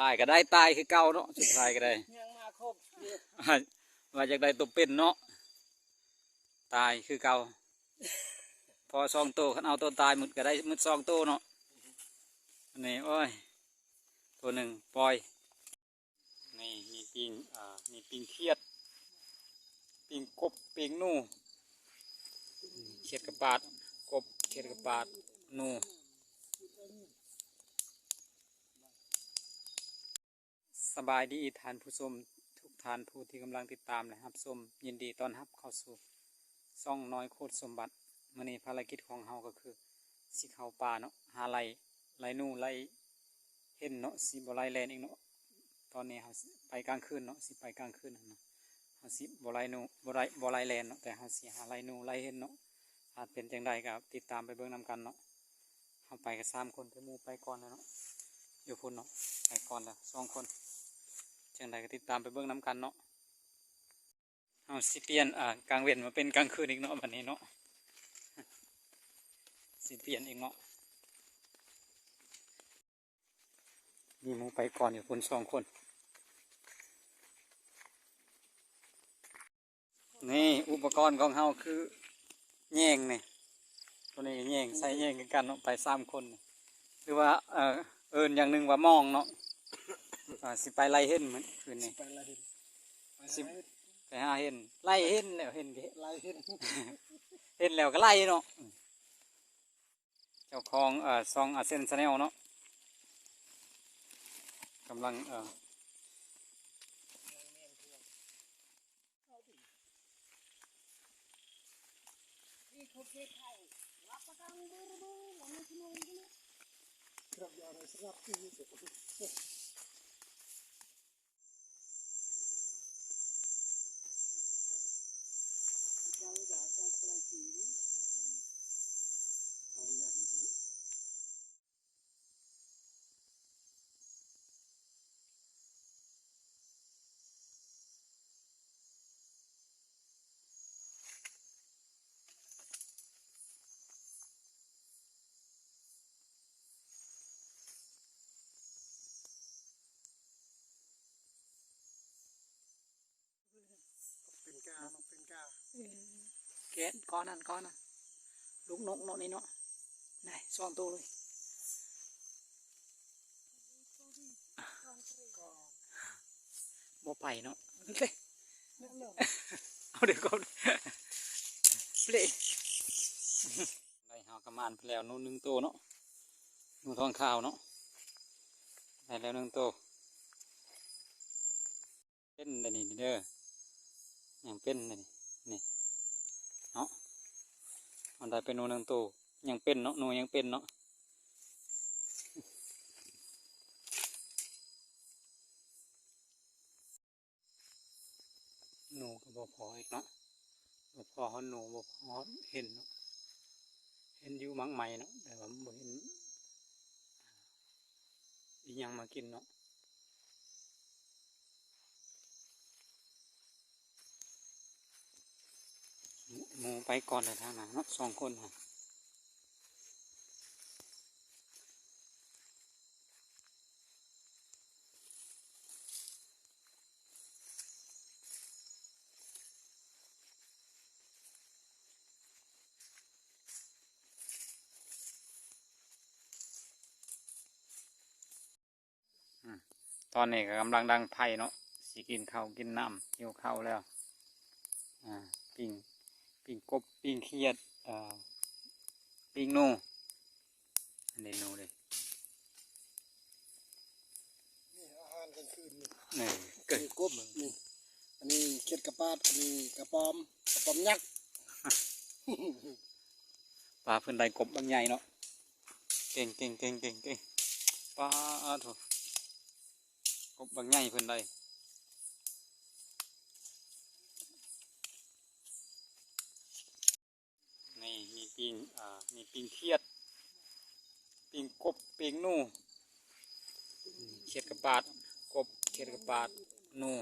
ท้ายก็ได้ตายคือเก่าเนาะสุดท้ายก็ได้ยังมาครบอยู่ว่าจากได้ตัวเป็นเนาะตายคือเก่าพอซองโตขันเอาตัวตายหมดก็ได้หมดซองโตเนาะอันนี้โอ้ยตัวหนึ่งปล่อยนี่มีปิงอ่ามีปิงเครียด ปิงกบปิงหนูเขียดกระปาดกบเขียดกระปาดหนู บายดีทานผู้ชมทุกท่านผู้ที่กำลังติดตามนะครับชมยินดีต้อนรับเข้าสู่ซ่องน้อยโคตรสมบัติมื่อนี้ภารกิจของเฮาก็คือสิเขาป่าเนาะหาไล่ไล่นู่ไล่เห็นเนาะสิบไล่แลนเองเนาะตอนนี้เฮาไปกลางคืนเนาะสิไปกลางคืนนั่นนะเฮาสิบไล่นูบ่ไล่บไล่แลนเนาะแต่เฮาสิหาไล่นู่ไล่เห็นเนาะอาจเป็นจังใดก็ติดตามไปเบิ่งนํกันเนาะเฮาไปกันสามคนไปมูไปก่อนแล้วเนาะอยู่พุ่นเนาะไปก่อนแล้วสองคน จังใดก็ติดตามไปเบิ่งน้ำกันเนาะเอาสิเปลี่ยนอ่ากลางเว้นมาเป็นกลางคืนอีกเนาะบัดนี้เนาะสิเปลี่ยนอีกเนาะมีหมูไปก่อนอยู่คนสองคน นี่อุปกรณ์ของเฮาคือแย่งนี่ตัวนี้แย่งใส่แย่งกันเนาะไปสามคน หรือว่าเออเอินอย่างหนึ่งว่ามองเนาะ อ่าสิไปไล่เห็นเหมือนคืนนี้ไปไล่เห็นไปสิไล่ไปหาเห็นไล่เห็นแล้วเห็นก็ไล่เห็นเห็นแล้วก็ไล่เนาะเจ้าของเอ่อซองอาเซนชาแนลเนาะกำลังเอ่อเป็น กาแกก้อนนั่นก้อนนั่นลูกนกนาะนี่เนาะไหนซ่อนตัวเลยบ่ไปเนาะเฮ้ยนั่นแหละเอาเดี๋ยวก่อนเละได้หากระมานไปแล้วนู่นหนึ่งตัวเนาะนูทองขาวเนาะได้แล้วหนึ่งตัวเป็นได้นี่เด้อยังเป็นได้ นี่เนาะมันได้เป็นนูหนึ่งตัวยังเป็นเนาะนูยังเป็นเนาะหนูก็บ่พออีกเนาะบ่พอเขาหนูบ่พอเห็นเนาะเห็นอยู่มังใหม่เนาะแต่ว่าบ่เห็นอีหยังมากินเนาะ หมูไปก่อนเลยท่านนเนาะสองคนค่ะตอนนี้ก็กำลังดังไผ่เนาะสิกินข้าวกินน้ำหิวข้าวแล้ว อ่า ปิ้ง ปิ้งกบปิ้งเขียดอ่าปิ้งหนูอันนี้หนูเลยนี่อาหารกลางคืนนี่นี่เกิดมีกบนี่อันนี้เข็ดกระปาดอันนี้กระปอมกระปอมยักษ์ปลาเพิ่นได้กบบางใหญ่เนาะเก่งเก่งเก่งเก่งเก่งปลาโถกบบางใหญ่เพิ่นได้นี่มี ปิงอ่ามีปิงเขียด ปิงกบปิงหนูเขียดกระปาด กบเขียดกระปาดหนู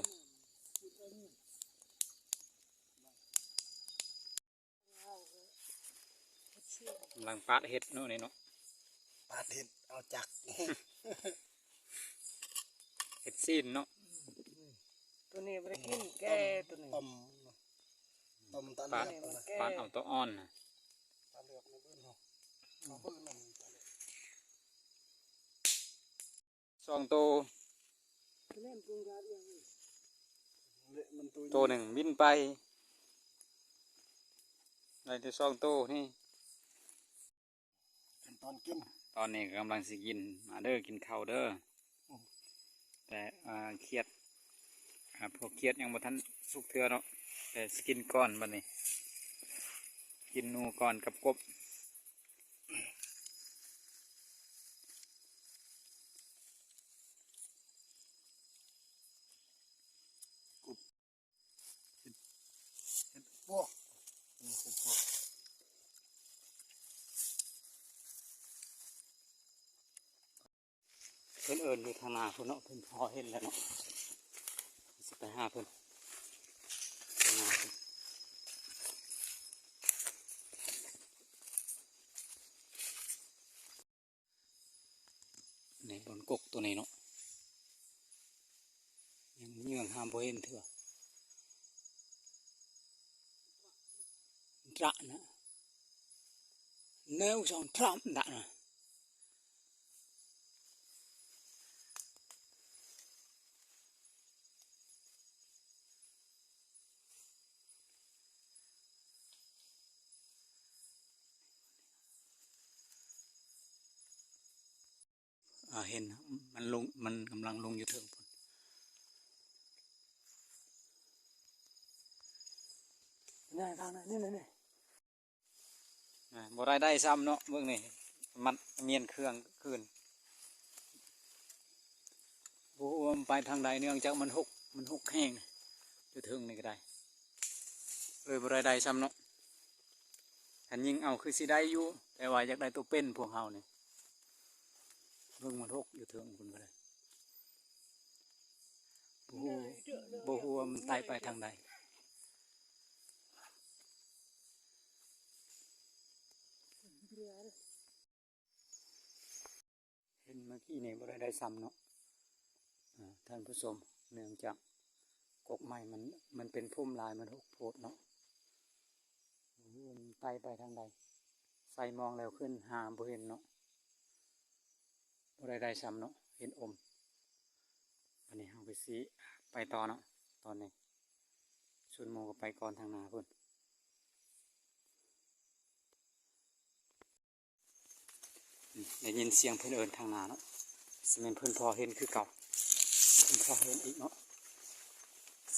กำลังปาดเห็ดเนาะนี่เนาะปาดเห็ดเอาจักซีนเนาะตัวนี้บ่ได้กินแกตัวนี้ต้มต้มตาปาเลืดอกนะปาดเอาตัวอ่อนนะ สองตัวตัวตัวหนึ่งบินไปได้ที่สองตัวนี่ขั้นตอนกินตอนนี้กำลังสิกินมาเด้อกินข้าวเด้อแต่เครียดพวกเครียดยังบ่ทันสุกเทือเนาะแต่สกินก่อนบัดนี้ กินนูก่อนกับกบ พวกนี่คือพวกเพิ่นเอิญอยู่ทางนาเพิ่นเนาะเพิ่นพอเห็นแล้วเนาะสิไปหาเพิ่นทางหน้าเพิ่นในบนกกตัวนี้เนาะยังเงื่องห้ามบ่เห็นเถอะ นะแนวสองทรัมดะนะอ่าเห็นมันลงมันกำลังลงอยู่เทิงพุ่นนี่ทางนั้นนี่นี่นี่อ่า บ่ได้ได้ซ้ำเนาะเบิ่งนี่มันเมียนเครื่องคืนโอ้ว่ามันไปทางใดเนื่องจากมันหกมันหกแห้งอยู่เทิงนี่ก็ได้เลยบ่ได้ได้ซ้ำเนาะหันยิงเอาคือสิได้อยู่แต่ว่าอยากได้ตัวเป็นพวกเฮานี่เบิ่งมันหกอยู่เทิงคุณก็ได้บ่ฮู้บ่ฮู้ว่ามันไตไปทางใด เห็นเมื่นี่บ่ได้ได้ซ้ำเนาะท่านผู้ชมเนื่องจากกกไม้มันมันเป็นพุ่มลายมันหกโพดเนาะมันไตไปทางใดใส่มองแล้วขึ้นหาบ่เห็นเนาะบ่ได้ได้ซ้ำเนาะเห็นอมวันนี้เราไปซีไปต่อเนาะตอนนี้ชุนโมก็ไปก่อนทางนาพุ่นได้ยินเสียงเพื่อนเอินทางนาเนาะ สมัยเพื่อนพอเห็นคือเก่าเพื่อนพอเห็นอีกเนาะ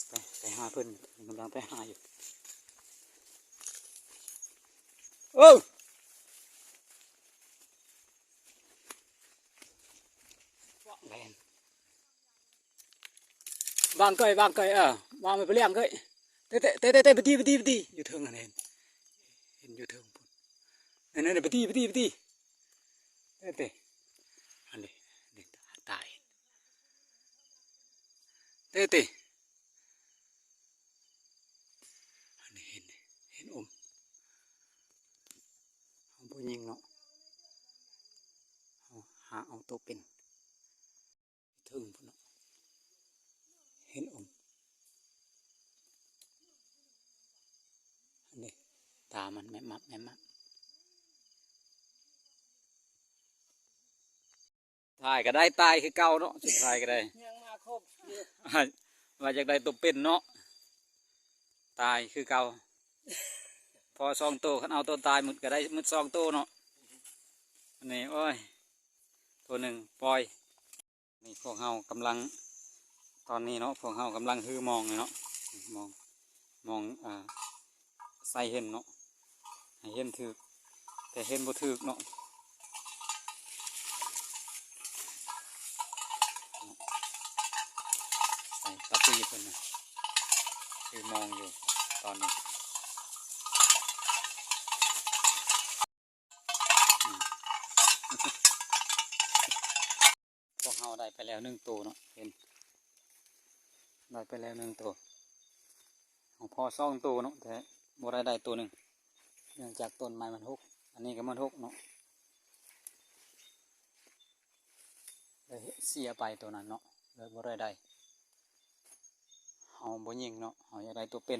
ไปไปหาเพื่อนกำลังไปหาอยู่โอ้แรงวางก้อยวางเกยเออวางไปเลี้ยงเกยเตะเตะเตะเตะไปตีไปตีไปตีอยู่เทิงอันเห็นเห็นอยู่เทิงพุ่นนั่นนั่นไปตีไปตีไปตีเตะเตะอันนี้นี่ตาย เตะเตะอันนี้เห็นเห็นอมเอาไปยิงเนาะเอาหาเอาตัวเป็นเทิงพุ่นเนาะเห็นอมอันนี้ตามันแม่มับแม่มับตายก็ได้ตายคือเก่าเนาะสุดท้ายก็ได้ยังมาครบ ว่าจากได้ตัวเป็นเนาะตายคือเก่าพอซองโตขันเอาตัวตายหมดก็ได้หมดซองโตเนาะอันนี้โอ้ยตัวหนึ่งปล่อยนี่พวกเฮากำลัง ตอนนี้เนาะพวกเฮากำลังฮือมองเลยเนาะมองมองอ่าใส่เห็นเนาะให้เห็นถือแต่เห็นบ่ถือเนาะ ใส่ตะปีเพิ่นนะคือมองอยู่ตอนนี้พวกเฮาได้ไปแล้วหนึ่งตัวเนาะเห็นได้ไปแล้วหนึ่งตัวของพ่อซ่องตัวเนาะแต่บ่ได้ได้ตัวหนึ่งเนื่องจากต้นไม้มันหกอันนี้ก็มันหกเนาะเลยเสียไปตัวนั้นเนาะเลยบ่ได้ได้ เฮาบ่ยิงเนาะเฮาอยากได้ตัวเป็น